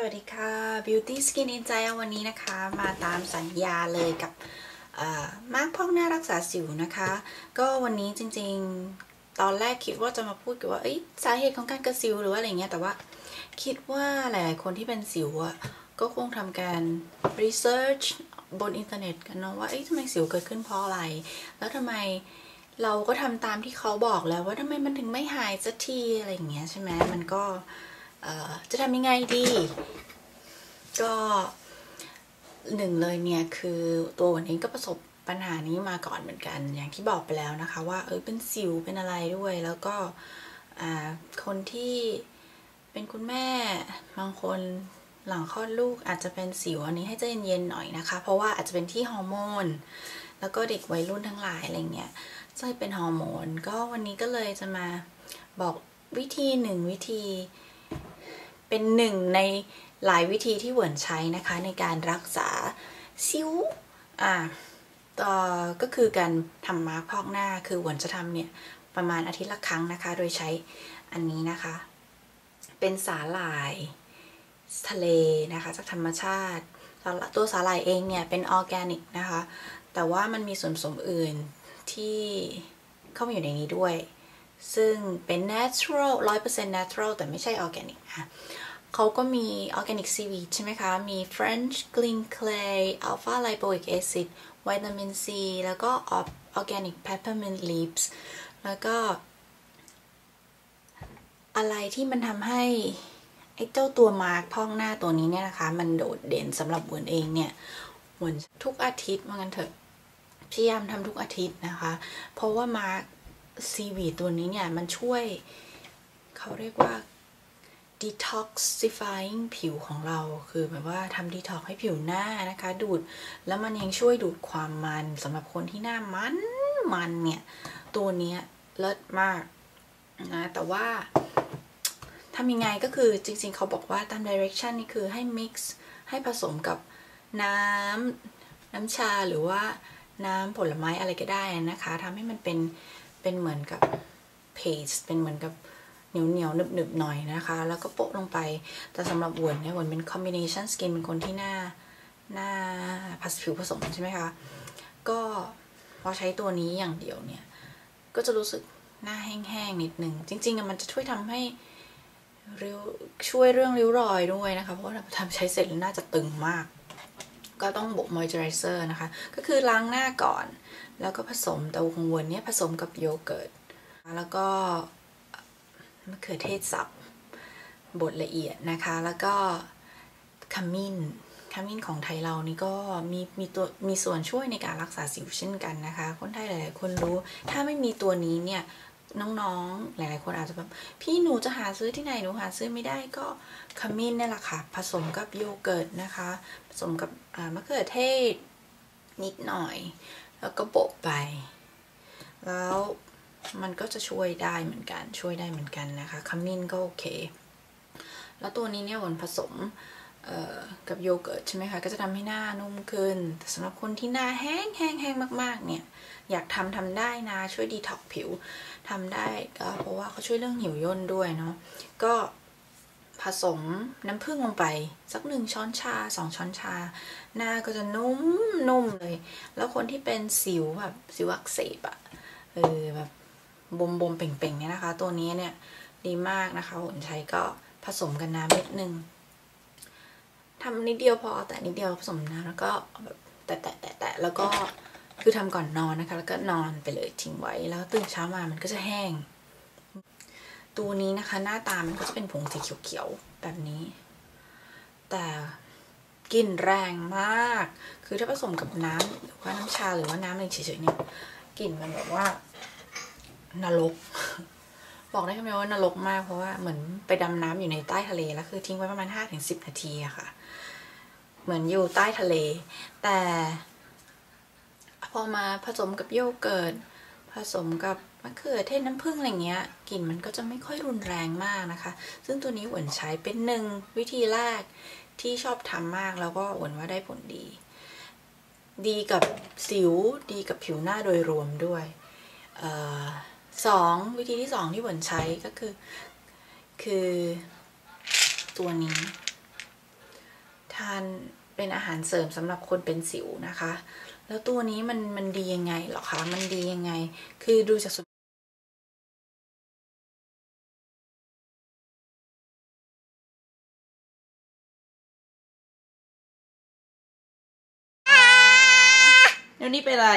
สวัสดีค่ะ Beauty Skin i n s i วันนี้นะคะ มาตามสัญญาเลยกับมาร์กพอกหน้ารักษาสิวนะคะ ก็วันนี้จริงๆ ตอนแรกคิดว่าจะมาพูดเกับว่าสาเหตุของการกระสิวหรือว่าอะไรเงี้ยแต่ว่าคิดว่าหลายๆคนที่เป็นสิวอะก็คงทำการ research บนอินเทอร์เน็ตกันเนาะว่าทำไมสิวเกิดขึ้นเพราะอะไร แล้วทำไมเราก็ทำตามที่เขาบอกแล้วว่าทำไมมันถึงไม่หายสักทีอะไรอย่างเงี้ยใช่ไหมมันก็ จะทำยังไงดี ก็หนึ่งเลยเนี่ยคือตัววันนี้ก็ประสบปัญหานี้มาก่อนเหมือนกัน อย่างที่บอกไปแล้วนะคะ ว่าเออเป็นสิวเป็นอะไรด้วย แล้วก็คนที่เป็นคุณแม่บางคนหลังคลอดลูกอาจจะเป็นสิวอันนี้ให้ใจเย็นๆหน่อยนะคะ เพราะว่าอาจจะเป็นที่ฮอร์โมนแล้วก็เด็กวัยรุ่นทั้งหลายอะไรเงี้ยจะเป็นฮอร์โมนก็วันนี้ก็เลยจะมาบอกวิธีหนึ่งวิธี เป็นหนึ่งในหลายวิธีที่เหวินใช้นะคะในการรักษาซิวอ่าต่อก็คือการทำมาร์กพอกหน้าคือเหวินจะทำเนี่ยประมาณอาทิตย์ละครั้งนะคะ โดยใช้อันนี้นะคะ เป็นสาหร่ายทะเลนะคะจากธรรมชาติ ตัวสาหร่ายเองเนี่ยเป็นออร์แกนิกนะคะ แต่ว่ามันมีส่วนผสมอื่นที่เข้ามาอยู่ในนี้ด้วย ซึ่งเป็น natural 100% natural แต่ไม่ใช่ organic ค่ะเขาก็มี organic seaweed ใช่ไหมคะ มี French green clay alpha lipoic acid วิตามิน C แล้วก็ organic peppermint leaves แล้วก็ อะไรที่มันทำให้ไอ้เจ้าตัวมาร์กพองหน้าตัวนี้เนี่ยนะคะ มันโดดเด่นสำหรับวนเองเนี่ยวนทุกอาทิตย์ว่างั้นเถอะพยายามทำทุกอาทิตย์นะคะ เพราะว่ามาร์ก ซีวีตัวนี้เนี่ย มันช่วย เขาเรียกว่า detoxifying ผิวของเราคือแบบว่าทำ detox ให้ผิวหน้านะคะ ดูดแล้วมันยังช่วยดูดความมันสำหรับคนที่หน้ามันมันเนี่ย ตัวนี้เลิศมากนะแต่ว่าทำยังไงก็คือจริงๆ เขาบอกว่าตาม direction นี่คือให้ mix ให้ผสมกับน้ำน้ำชาหรือว่าน้ำผลไม้อะไรก็ได้นะคะทำให้มันเป็น เป็นเหมือนกับเพสเป็นเหมือนกับเหนียวเหนียวหนึบหนึบหน่อยนะคะ แล้วก็โปะลงไป แต่สำหรับวนเนี่ยวนเป็นคอมบิเนชันสกินเป็นคนที่หน้าหน้าผัสผิวผสมใช่ไหมคะ ก็พอใช้ตัวนี้อย่างเดียวเนี่ย ก็จะรู้สึกหน้าแห้งๆนิดนึงจริงๆมันจะช่วยทำให้ริ้วช่วยเรื่องริ้วรอยด้วยนะคะ เพราะว่าทำใช้เสร็จแล้วน่าจะตึงมาก ก็ต้องบกมอยเจอไรเซอร์นะคะ ก็คือล้างหน้าก่อน แล้วก็ผสมเต้าหู้วนเนี่ยผสมกับโยเกิร์ต แล้วก็มะเขือเทศสับบดละเอียดนะคะ แล้วก็ขมิ้นขมิ้นของไทยเรานี่ก็มีมีตัวมีส่วนช่วยในการรักษาสิวเช่นกันนะคะ คนไทยหลายๆคนรู้ ถ้าไม่มีตัวนี้เนี่ย น้องๆ หลายๆ คนอาจจะแบบพี่หนูจะหาซื้อที่ไหนหนูหาซื้อไม่ได้ก็ขมิ้นนี่แหละค่ะ ผสมกับโยเกิร์ตนะคะ ผสมกับมะเขือเทศนิดหน่อย แล้วก็โปะไป แล้วมันก็จะช่วยได้เหมือนกันช่วยได้เหมือนกันนะคะขมิ้นก็โอเค แล้วตัวนี้เนี่ยวนผสม กับโยเกิร์ตใช่ไหมคะ ก็จะทำให้หน้านุ่มขึ้น แต่สำหรับคนที่หน้าแห้งแห้งแห้งมากๆ เนี่ย อยากทำทำได้นะ ช่วยดีท็อกผิวทำได้ก็เพราะว่าเขาช่วยเรื่องหิวย่นด้วยเนาะ ก็ผสมน้ำผึ้งลงไป สักหนึ่งช้อนชาสองช้อนชา หน้าก็จะนุ่มนุ่มเลย แล้วคนที่เป็นสิวแบบสิวอักเสบอะเออแบบบมบมเป่งๆเนี่ยนะคะ ตัวนี้เนี่ยดีมากนะคะผลใช้ก็ผสมกันน้ำนิดนึง ทำนิดเดียวพอแต่นิดเดียวผสมน้ำแล้วก็แบบแตะแตะแตะแตะแล้วก็คือทำก่อนนอนนะคะ แล้วก็นอนไปเลยทิ้งไว้ แล้วตื่นเช้ามามันก็จะแห้ง ตัวนี้นะคะ หน้าตามันก็จะเป็นผงสีเขียวๆแบบนี้ แต่กลิ่นแรงมาก คือถ้าผสมกับน้ำหรือว่าน้ำชาหรือว่าน้ำอะไรเฉยๆเนี่ยกลิ่นมันแบบว่านรก บอกได้คำเดียวว่านรกมากเพราะว่าเหมือนไปดำน้ำอยู่ในใต้ทะเลแล้วคือทิ้งไว้ประมาณห้าถึงสิบนาทีอะค่ะ เหมือนอยู่ใต้ทะเล แต่พอมาผสมกับโยเกิร์ตผสมกับมะเขือเทศน้ำผึ้งอะไรเงี้ยกลิ่นมันก็จะไม่ค่อยรุนแรงมากนะคะ ซึ่งตัวนี้หวนใช้เป็นหนึ่งวิธีแรกที่ชอบทำมากแล้วก็หวนว่าได้ผลดี ดีกับสิวดีกับผิวหน้าโดยรวมด้วยสองวิธีที่สองที่หวนใช้ก็คือ คือตัวนี้ ทาน เป็นอาหารเสริมสำหรับคนเป็นสิวนะคะ แล้วตัวนี้มันมันดียังไงหรอคะ มันดียังไง คือดูจากสุเดี๋ยวนี้เป็นอะไร